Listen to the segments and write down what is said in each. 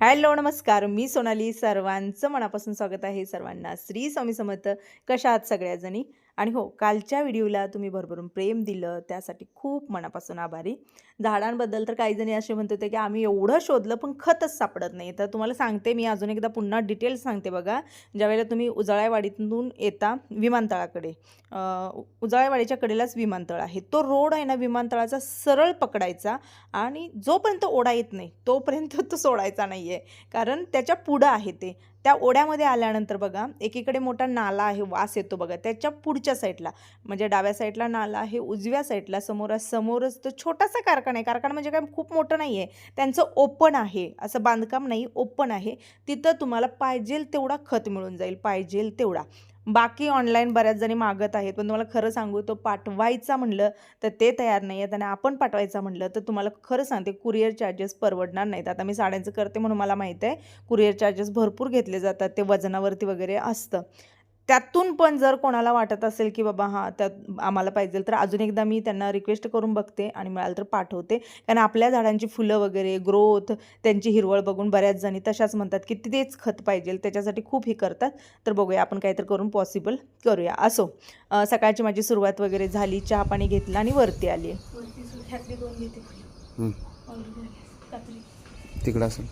Hello नमस्कार. मी सोनाली. सर्वांचं मनापासून स्वागत आहे. सर्वांना श्री स्वामी समर्थ. कशा आहात सगळ्याजणी? आणि हो कालच्या व्हिडिओला तुम्ही भरभरून प्रेम दिलं त्यासाठी खूप मनापासून आभारी. झाडांबद्दल तर काही जणी असे म्हणत होते की आम्ही एवढं शोधलं पण खतच सापडत नाही. तर तुम्हाला सांगते मी अजून एकदा पुन्हा डिटेल्स सांगते बघा. ज्यावेळेला तुम्ही उजाळ्यावाडीतून येता विमानतळाकडे उजाळ्यावाडीच्या कडेलाच विमानतळ आहे. तो रोड आहे ना विमानतळाचा सरळ पकडायचा आणि जोपर्यंत ओढा येत नाही तोपर्यंत तो सोडायचा नाही आहे कारण त्याच्या पुढं आहे ते. त्या ओढ्यामध्ये आल्यानंतर बघा एकीकडे मोठा नाला आहे वास येतो बघा. त्याच्या पुढच्या साईडला म्हणजे डाव्या साईडला नाला आहे उजव्या साईडला समोरासमोरच तो छोटासा कारखाना आहे. कारखाना म्हणजे काय? खूप मोठं नाही आहे त्यांचं ओपन आहे. असं बांधकाम नाही ओपन आहे. तिथं तुम्हाला पाहिजेल तेवढा खत मिळून जाईल पाहिजेल तेवढा. बाकी ऑनलाईन बऱ्याच जणी मागत आहेत. पण तुम्हाला खरं सांगू तो पाठवायचा म्हणलं तर ते तयार नाही आहेत आणि आपण पाठवायचा म्हणलं तर तुम्हाला खरं सांगते कुरिअर चार्जेस परवडणार नाहीत. आता मी साड्यांचं करते म्हणून मला माहीत आहे कुरिअर चार्जेस भरपूर घेतले जातात ते वजनावरती वगैरे असतं. त्यातून पण जर कोणाला वाटत असेल की बाबा हां त्यात आम्हाला पाहिजे तर अजून एकदा मी त्यांना रिक्वेस्ट करून बघते आणि मिळालं तर पाठवते. कारण आपल्या झाडांची फुलं वगैरे ग्रोथ त्यांची हिरवळ बघून बऱ्याच जणी तशाच म्हणतात की तेच खत पाहिजे त्याच्यासाठी खूप हे करतात. तर बघूया आपण काहीतरी करून पॉसिबल करूया. असो सकाळची माझी सुरुवात वगैरे झाली चहा पाणी घेतलं आणि वरती आली वरती सु- ह्यातली दोन घेते फुलं हं, ऑलरेडी आली कात्री तिकडं असेल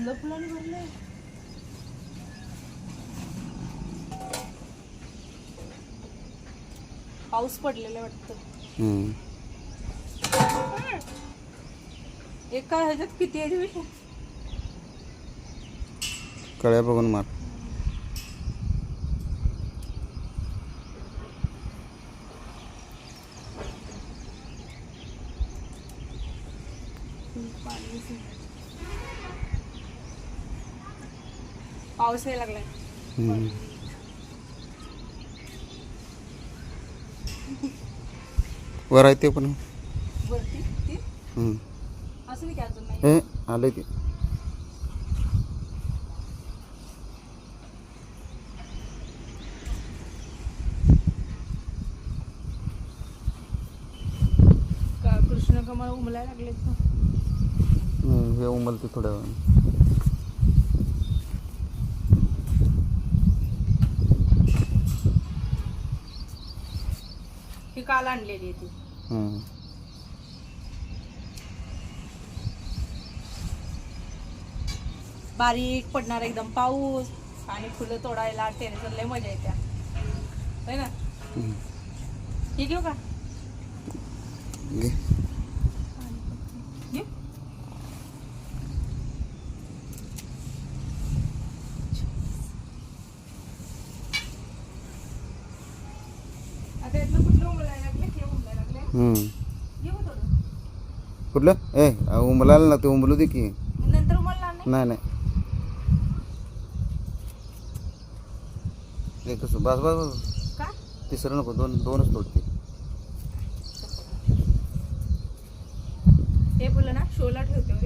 कसलं फुलांनी भरलंय पाऊस पडलेला वाटतं. एका ह्याच्यात किती आहे कळ्या बघून मार. पाऊस यायला लागलाय. वर आहे ते पण. ती? आलं ते. का कृष्ण कमळ उमलाय लागले हं, हे उमलते थोड्या वेळाने. ही काल आणलेली आहे ती हं. बारीक पडणार एकदम पाऊस आणि फुलं तोडायला टेन्शन लय मजा येत्या होय ना हं. हे घेऊ का घे. घेऊ आता यातलं कुठलं उमलायला लागले हे उमलायला लागले हं. घेऊ थोडं कुठलं? ए उमलाल ना ते उमलू दे की. नंतर उमलणार नाही नाही. हे कसं बस बस बस. का? तिसरं नको दोन दोनच तोडते. हे ना शोला ठेवते हो.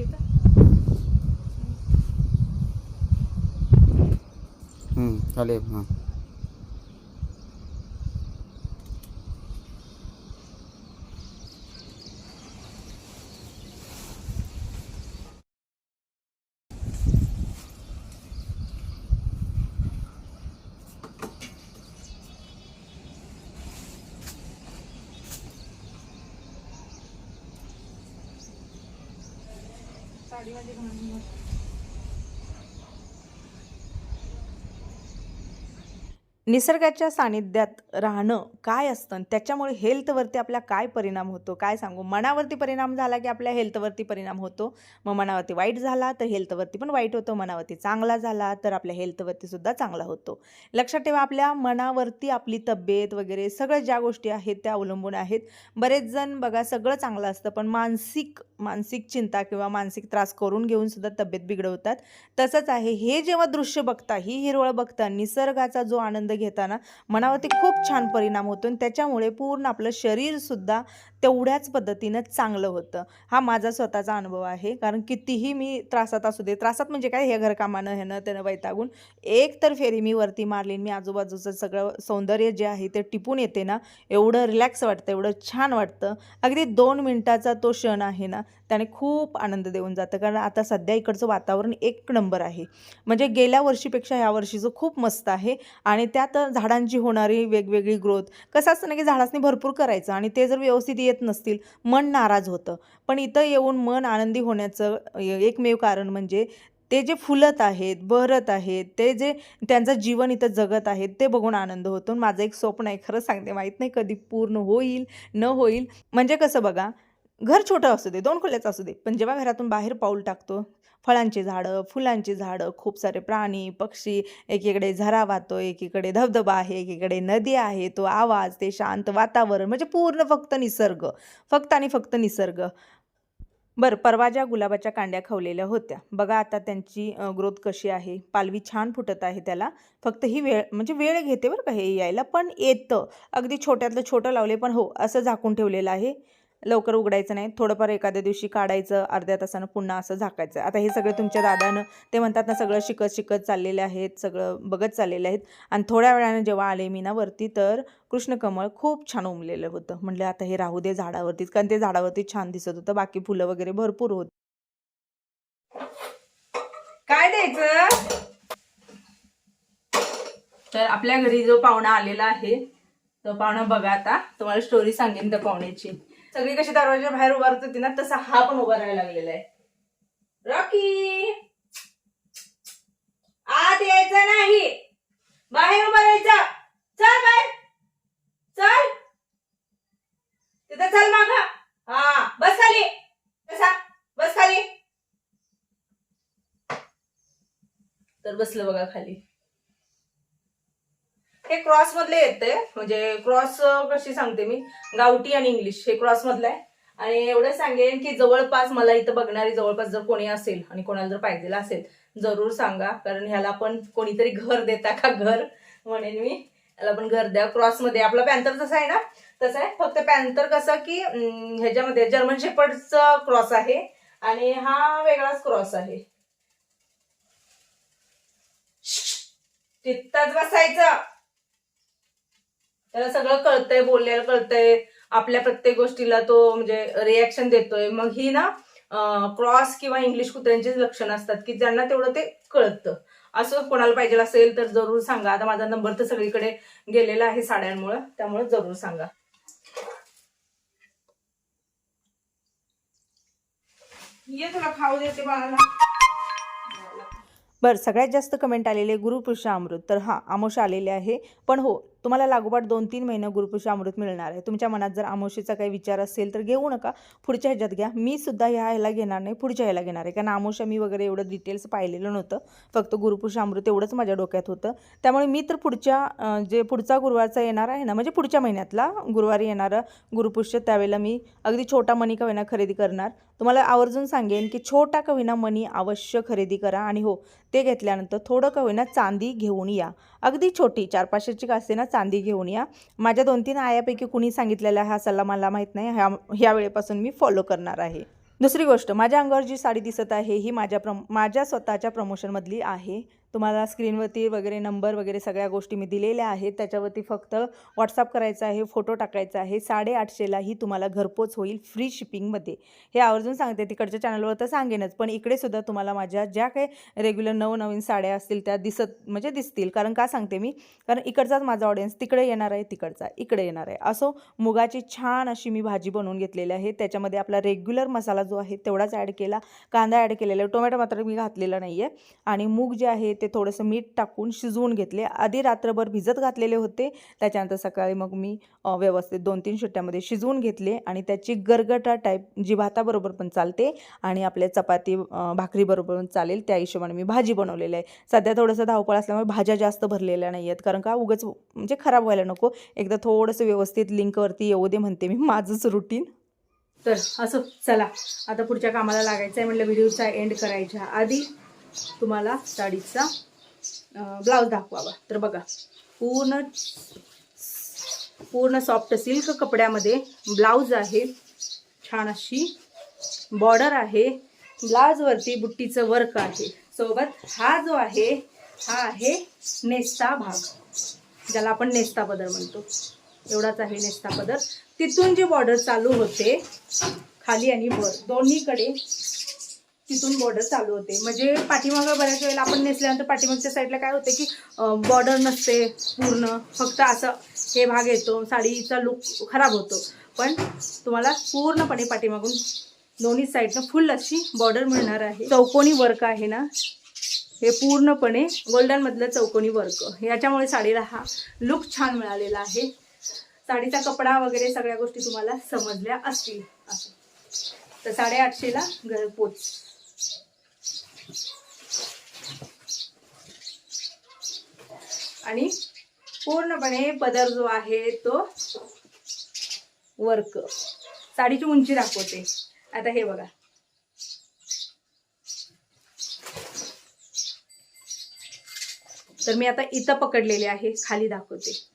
इथं हं, खाली हां साडी माझी घालून निसर्गाच्या सानिध्यात राहणं काय असतं? आणि त्याच्यामुळे हेल्थवरती आपल्या काय परिणाम होतो? काय सांगू? मनावरती परिणाम झाला की आपल्या हेल्थवरती परिणाम होतो. मग मनावरती वाईट झाला तर हेल्थवरती पण वाईट होतो. मनावरती चांगला झाला तर आपल्या हेल्थवरती सुद्धा चांगला होतो. लक्षात ठेवा आपल्या मनावरती आपली तब्येत वगैरे सगळ्या ज्या गोष्टी आहेत त्या अवलंबून आहेत. बरेच जण बघा सगळं चांगलं असतं पण मानसिक मानसिक चिंता किंवा मानसिक त्रास करून घेऊन सुद्धा तब्येत बिघडवतात. तसंच आहे हे जेव्हा दृश्य बघता ही हिरवळ बघता निसर्गाचा जो आनंद घेताना मनावरती खूप छान परिणाम होतो आणि त्याच्यामुळे पूर्ण आपलं शरीरसुद्धा तेवढ्याच पद्धतीनं चांगलं होतं. हा माझा स्वतःचा अनुभव आहे. कारण कितीही मी त्रासात असू दे त्रासात म्हणजे काय? हे घरकामानं ह्यानं त्यानं वैतागून एक तर फेरी मी वरती मारली मी आजूबाजूचं सगळं सौंदर्य जे आहे ते टिपून येते ना एवढं रिलॅक्स वाटतं एवढं छान वाटतं. अगदी दोन मिनटाचा तो क्षण आहे ना त्याने खूप आनंद देऊन जातं. कारण आता सध्या इकडचं वातावरण एक नंबर आहे. म्हणजे गेल्या वर्षीपेक्षा ह्या वर्षीचं खूप मस्त आहे. आणि त्यात झाडांची होणारी वेगवेगळी ग्रोथ. कसं असतं ना की झाडांनी भरपूर करायचं आणि ते जर व्यवस्थित येत नसतील मन नाराज होतं. पण इथं येऊन मन आनंदी होण्याचं एकमेव कारण म्हणजे ते जे फुलत आहेत बहरत आहेत ते जे त्यांचं जीवन इथं जगत आहेत ते बघून आनंद होतो. आणि माझं एक स्वप्न आहे खरं सांगते माहीत नाही कधी पूर्ण होईल न होईल. म्हणजे कसं बघा घर छोटं असू दे दोन खोल्याचं असू दे पण जेव्हा घरातून बाहेर पाऊल टाकतो फळांची झाडं फुलांची झाडं खूप सारे प्राणी पक्षी एकीकडे झरा वाहतो एकीकडे धबधबा आहे एकीकडे नदी आहे तो आवाज ते शांत वातावरण म्हणजे पूर्ण फक्त निसर्ग फक्त आणि फक्त निसर्ग. बरं परवा ज्या गुलाबाच्या कांड्या खवलेल्या होत्या बघा आता त्यांची ग्रोथ कशी आहे पालवी छान फुटत आहे त्याला फक्त ही वेळ म्हणजे वेळ घेते बरं का हे यायला पण येतं अगदी छोट्यातलं छोटं लावले पण हो असं झाकून ठेवलेलं आहे. लवकर उघडायचं नाही. थोडंफार एखाद्या दिवशी काढायचं अर्ध्या तासानं पुन्हा असं झाकायचं. आता हे सगळं तुमच्या दादानं ते म्हणतात ना सगळं शिकत शिकत चाललेले आहेत सगळं बघत चाललेले आहेत. आणि थोड्या वेळानं जेव्हा आले मी ना वरती तर कृष्णकमळ खूप छान उमलेलं होतं. म्हटलं आता हे राहू दे झाडावरतीच. कारण ते झाडावरती छान दिसत होतं. बाकी फुलं वगैरे भरपूर होत. काय द्यायचं? तर आपल्या घरी जो पाहुणा आलेला आहे तो पाहुणा बघा आता. तुम्हाला स्टोरी सांगेन त्या पाहुण्याची. सगळी कशी दरवाजा बाहेर उभारत होती ना तसा हा पण उभा राहायला लागलेला आहे. रॉकी! आत यायचं नाही. बाहेर उभा राहायचं. चल बाहेर. चल. तिथं चल माग. हा बस खाली. कसा बस खाली. तर बसलं बघा खाली. हे क्रॉस मधले येते म्हणजे क्रॉस कशी सांगते मी? गावठी आणि इंग्लिश. हे क्रॉस मधलं आहे. आणि एवढं सांगेन की जवळपास मला इथं बघणारी जवळपास जर कोणी असेल आणि कोणाला जर पाहिजेला असेल जरूर सांगा. कारण ह्याला पण कोणीतरी घर देता का घर? म्हणेन मी. याला पण घर द्या. क्रॉसमध्ये. आपला पॅन्थर जसा आहे ना? तसा आहे. फक्त पॅन्थर कसं की ह्याच्यामध्ये जर्मन शेपर्डचा क्रॉस आहे. आणि हा वेगळाच क्रॉस आहे. तिथंच बसायचं. त्याला सगळं कळतंय बोलल्याला कळतंय. आपल्या प्रत्येक गोष्टीला तो म्हणजे रिॲक्शन देतोय. मग ही ना क्रॉस किंवा इंग्लिश कुत्र्यांचीच लक्षणं असतात की ज्यांना तेवढं ते कळतं. असं कोणाला पाहिजे असेल तर जरूर सांगा. आता माझा नंबर तर सगळीकडे गेलेला आहे साड्यांमुळे. त्यामुळे जरूर सांगा. ये तुला खाऊ देते बाळाला. बरं सगळ्यात जास्त कमेंट आलेले गुरुपुरुष अमृत. तर हा आमोश आलेले आहे. पण हो तुम्हाला लागोपाठ दोन तीन महिने गुरुपुष अमृत मिळणार आहे. तुमच्या मनात जर आमोशीचा काही विचार असेल तर घेऊ नका. पुढच्या ह्याच्यात घ्या. मी सुद्धा ह्या ह्याला घेणार नाही पुढच्या ह्याला घेणार आहे. कारण आमोशा मी वगैरे एवढं डिटेल्स पाहिलेलं नव्हतं. फक्त गुरुपुष अमृत एवढंच माझ्या डोक्यात होतं. त्यामुळे मी तर पुढच्या जे पुढचा गुरुवारचा येणार आहे ना म्हणजे पुढच्या महिन्यातला गुरुवारी येणारं गुरुपुष्य त्यावेळेला मी अगदी छोटा मनी कविना खरेदी करणार. तुम्हाला आवर्जून सांगेन की छोटा कविना मणी मनी अवश्य खरेदी करा. आणि हो ते घेतल्यानंतर थोडं कविना चांदी घेऊन या. अगदी छोटी चार पाचशेची का असते ना चांदी घेऊन या. माझ्या दोन तीन आयापैकी कुणी सांगितलेला हा सल्ला मला माहीत नाही. ह्या ह्या वेळेपासून मी फॉलो करणार आहे. दुसरी गोष्ट माझ्या अंगावर जी साडी दिसत आहे ही माझ्या प्रम माझ्या स्वतःच्या प्रमोशनमधली आहे. तुम्हाला स्क्रीनवरती वगैरे नंबर वगैरे सगळ्या गोष्टी मी दिलेल्या आहेत. त्याच्यावरती फक्त व्हॉट्सअप करायचा आहे फोटो टाकायचा आहे. साडेआठशेलाही तुम्हाला घरपोच होईल फ्री शिपिंगमध्ये हे आवर्जून सांगते तिकडच्या चॅनलवर तर सांगेनच पण इकडे सुद्धा तुम्हाला माझ्या ज्या काही रेग्युलर नवनवीन साड्या असतील त्या दिसत म्हणजे दिसतील. कारण का सांगते मी? कारण इकडचाच माझा ऑडियन्स तिकडे येणार आहे तिकडचा इकडे येणार आहे. असो मुगाची छान अशी मी भाजी बनवून घेतलेली आहे. त्याच्यामध्ये आपला रेग्युलर मसाला जो आहे तेवढाच ॲड केला. कांदा ॲड केलेला आहे. टोमॅटो मात्र मी घातलेला नाही आहे आणि मूग जे आहे ते थोडंसं मीठ टाकून शिजवून घेतले. आधी रात्रभर भिजत घातलेले होते. त्याच्यानंतर सकाळी मग मी व्यवस्थित दोन तीन शिट्ट्यामध्ये शिजवून घेतले आणि त्याची गरगटा टाईप जी भाताबरोबर पण चालते आणि आपल्या चपाती भाकरीबरोबर पण चालेल त्या हिशोबाने मी भाजी बनवलेली आहे. सध्या थोडंसं धावपळ असल्यामुळे भाज्या जास्त भरलेल्या नाही आहेत कारण का उगंच म्हणजे खराब व्हायला नको. एकदा थोडंसं व्यवस्थित लिंकवरती येऊ दे म्हणते मी. माझंच रुटीन तर असं चला. आता पुढच्या कामाला लागायचं आहे म्हटलं व्हिडिओचा एंड करायच्या आधी तुम्हाला साडीचा ब्लाऊज दाखवावा. तर बघा पूर्ण पूर्ण सॉफ्ट सिल्क कपड्यामध्ये ब्लाऊज आहे छान अशी बॉर्डर आहे ब्लाऊजवरती बुट्टीचं वर्क आहे. सोबत हा जो आहे हा आहे नेस्ता भाग ज्याला आपण नेस्ता पदर म्हणतो. एवढाच आहे नेस्ता पदर. तिथून जे बॉर्डर चालू होते खाली आणि वर दोन्हीकडे तिथून बॉर्डर चालू होते. म्हणजे पाठीमागं बऱ्याच वेळेला आपण नेसल्यानंतर पाठीमागच्या साईडला काय होते की बॉर्डर नसते पूर्ण. फक्त असं हे भाग येतो साडीचा लुक खराब होतो. पण तुम्हाला पूर्णपणे पाठीमागून दोन्ही साईडनं फुल अशी बॉर्डर मिळणार आहे. चौकोनी वर्क आहे ना? हे पूर्णपणे गोल्डनमधलं चौकोनी वर्क याच्यामुळे साडीला हा लुक छान मिळालेला आहे. साडीचा कपडा वगैरे सगळ्या गोष्टी तुम्हाला समजल्या असतील. असं. तर साडेआठशेला घरपोच आणि पूर्णपणे पदर जो आहे तो वर्क. साडीची उंची दाखवते. आता हे बघा. तर मी आता इथं पकडलेले आहे खाली दाखवते.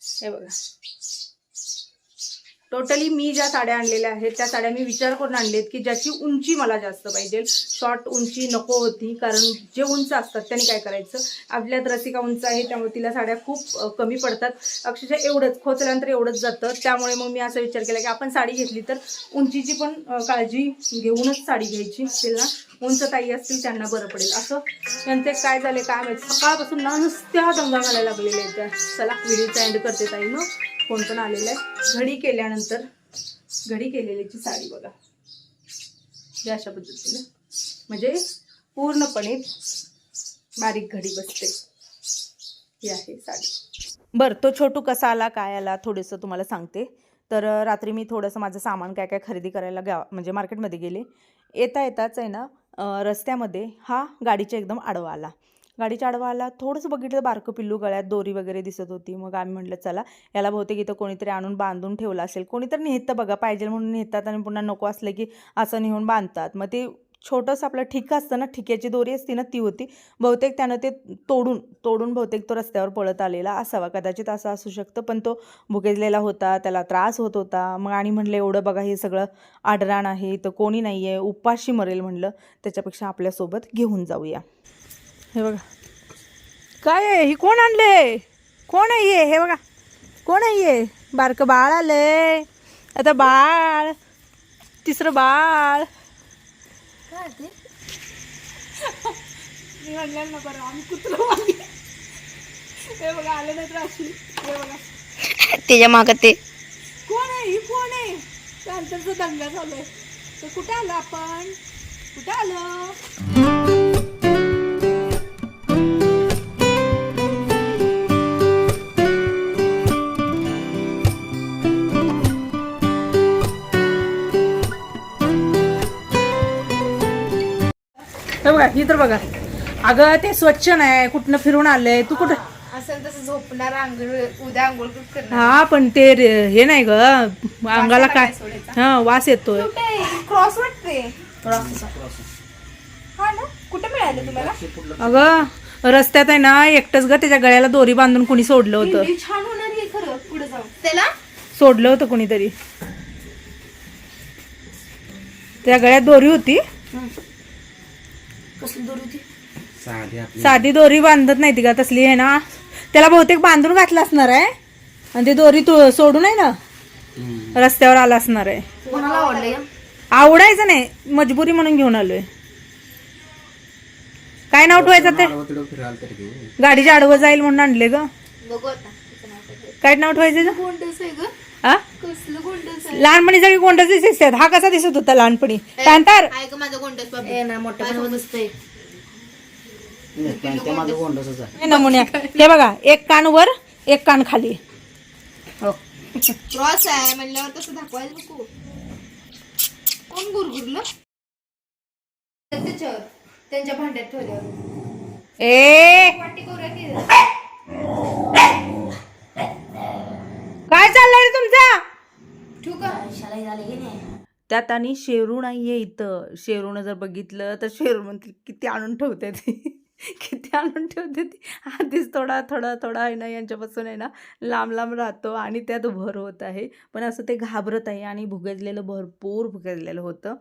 हे बघा. टोटली मी ज्या साड्या आणलेल्या आहेत त्या साड्या मी विचार करून आणलेत की ज्याची उंची मला जास्त पाहिजे. शॉर्ट उंची नको होती कारण जे उंच असतात त्यांनी काय करायचं? आपल्यात रसिका उंच आहे त्यामुळे तिला साड्या खूप कमी पडतात. अक्षरशः एवढंच खोचल्यानंतर एवढंच जातं. त्यामुळे मग मी असा विचार केला की आपण साडी घेतली तर उंचीची पण काळजी घेऊनच साडी घ्यायची. तिला उंच ताई असतील त्यांना बरं पडेल. असं त्यांचे काय झाले काय माहिती? सकाळपासून ना नुसत्या दंगा घालायला लागलेल्या आहेत त्या. चला व्हिडिओचा एंड करते ताई मग कोण पण आलेला आहे. घडी केल्यानंतर घडी केलेल्याची साडी बघा. हे अशा पद्धतीने. म्हणजे पूर्णपणे बारीक घडी बसते. ही आहे साडी. बरं तो छोटू कसा आला काय आला थोडंसं तुम्हाला सांगते. तर रात्री मी थोडंसं माझं सामान काय काय खरेदी करायला गाव म्हणजे मार्केटमध्ये गेले. येता येताच आहे ना रस्त्यामध्ये हा गाडीच्या एकदम आडवा आला. गाडीच्या आडवा थोडंसं बघितलं बारकं पिल्लू गळ्यात दोरी वगैरे दिसत होती. मग आम्ही म्हटलं चला याला बहुतेक इथं कोणीतरी आणून बांधून ठेवलं असेल. कोणीतरी नेहतं बघा पाहिजे म्हणून नेतात आणि पुन्हा नको असलं की असं नेहून बांधतात. मग ते छोटंसं आपलं ठिका असतं ना ठिक्याची दोरी असती ना ती होती. बहुतेक त्यानं ते तोडून तोडून बहुतेक तो रस्त्यावर पळत आलेला असावा. कदाचित असं असू शकतं पण तो भुकेजलेला होता त्याला त्रास होत होता. मग आणि म्हणलं एवढं बघा हे सगळं आडराण आहे तर कोणी नाही आहे उपाशी मरेल म्हणलं त्याच्यापेक्षा आपल्यासोबत घेऊन जाऊया. हे बघा. काय आहे? ही कोण आणले? कोण आहे हे? बघा. कोण आहे? बारकं बाळ आलंय. आता बाळ. तिसरं बाळ. मी म्हणलं ना बरं आम्ही कुत्रं हे बघा आलं नाही तर अशी. हे बघा. त्याच्या मागं ते. कोण आहे? ही कोण आहे? त्यांचा दंगा आहे तर कुठे आलो आपण? कुठे आलो? बघा ही तर बघा. अगं ते स्वच्छ नाही कुठनं फिरून आलंय? तू कुठं असं तसं झोपणार आंघोळ उद्या आंघोळ करणार? हा पण ते रे- हे नाही ग. अंगाला काय हा वास येतोय. क्रॉस वाटते. हा ना? कुठे मिळालं तुम्हाला? अगं रस्त्यात आहे ना एकटंच ग त्याच्या गळ्याला दोरी बांधून कुणी सोडलं होतं. हे छान होणार हे खरं पुढे जाऊन. त्याला? सोडलं होतं कुणीतरी. त्या गळ्यात दोरी होती. कसली दूर होती? साधी आपली. साधी दोरी बांधत नाही ती का तसली आहे ना. त्याला बहुतेक बांधून घातलं असणार आहे. आणि ती दोरी तू सोडून आहे ना रस्त्यावर आला असणार आहे. कोणाला आवडलं आवडायचं नाही. मजबुरी म्हणून घेऊन आलोय. काय नाव ठेवायचं ते? तिकडं फिरायला तरी घेऊ. गाडीच्या आडवं जाईल म्हणून आणले ग. बघू आता. काय नाव ठेवायचं ग? गोंडस आहे ग. हा? गोंडस लहानपणी सगळी कोणताच दिसतात हा कसा दिसत होता लहानपणी? कांतार आहे का माझं गोंडस बाबा. ए ना मोठं पण दिसतंय त्या माझं गोंडसच आहे हे नमुन्या हे बघा एक कान वर एक कान खाली. हो. क्रॉस आहे म्हणल्यावर तसं दाखवायला नको. कोण गुरगुरलं? त्याच्यावर त्यांच्या भांड्यात ठेवल्यावर. ए वाटी करूया की काय चाललंय रे तुमचा ठेवू का शाला झाले की नाही त्यात आणि शेरू नाहीये इथं. शेरूनं जर बघितलं तर शेरू म्हणते किती आणून ठेवते ती? किती आणून ठेवते ती? आधीच थोडा थोडा थोडा आहे ना यांच्यापासून आहे ना लांब लांब राहतो आणि त्यात भर होत आहे. पण असं ते घाबरत आहे आणि भुगजलेलं भरपूर भुगजलेलं होतं.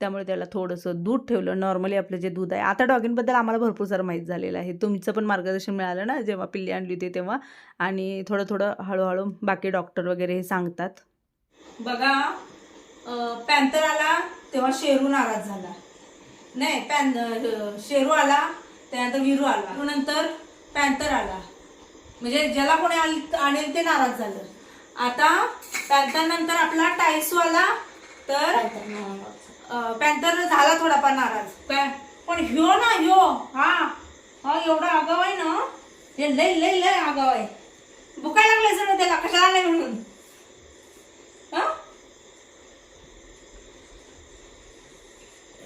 त्यामुळे त्याला थोडंसं दूध ठेवलं. नॉर्मली आपलं जे दूध आहे आता डॉगींबद्दल आम्हाला भरपूर सारं माहीत झालेलं आहे. तुमचं पण मार्गदर्शन मिळालं ना जेव्हा पिल्ली आणली होती तेव्हा. आणि थोडं थोडं हळूहळू बाकी डॉक्टर वगैरे हे सांगतात. बघा पॅन्थर आला तेव्हा शेरू नाराज झाला. नाही पॅन शेरू आला त्यानंतर विरू आला. नंतर पॅन्थर आला. म्हणजे ज्याला कोणी आणेल ते नाराज झालं. आता पॅन्थर नंतर आपला टायसू आला तर पॅन्थर झाला थोडाफार नाराज. पण ह्यो ना ह्यो हा हा एवढा आगाव आहे ना हे लय लय लय आगाव आहे. भुकायला लागले जण त्याला कशाला नाही म्हणून हा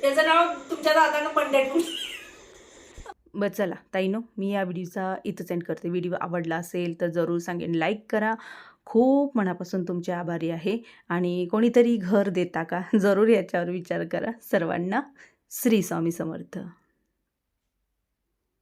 त्याचं नाव तुमच्या दादानं पंढरपूर. बरं चला. ताईनो मी या व्हिडिओचा इथं सेंड करते. व्हिडिओ आवडला असेल तर जरूर सांगेन. लाईक करा. खूप मनापासून तुमचे आभारी आहे. आणि कोणीतरी घर देता का? जरूर याच्यावर विचार करा. सर्वांना श्री स्वामी समर्थ.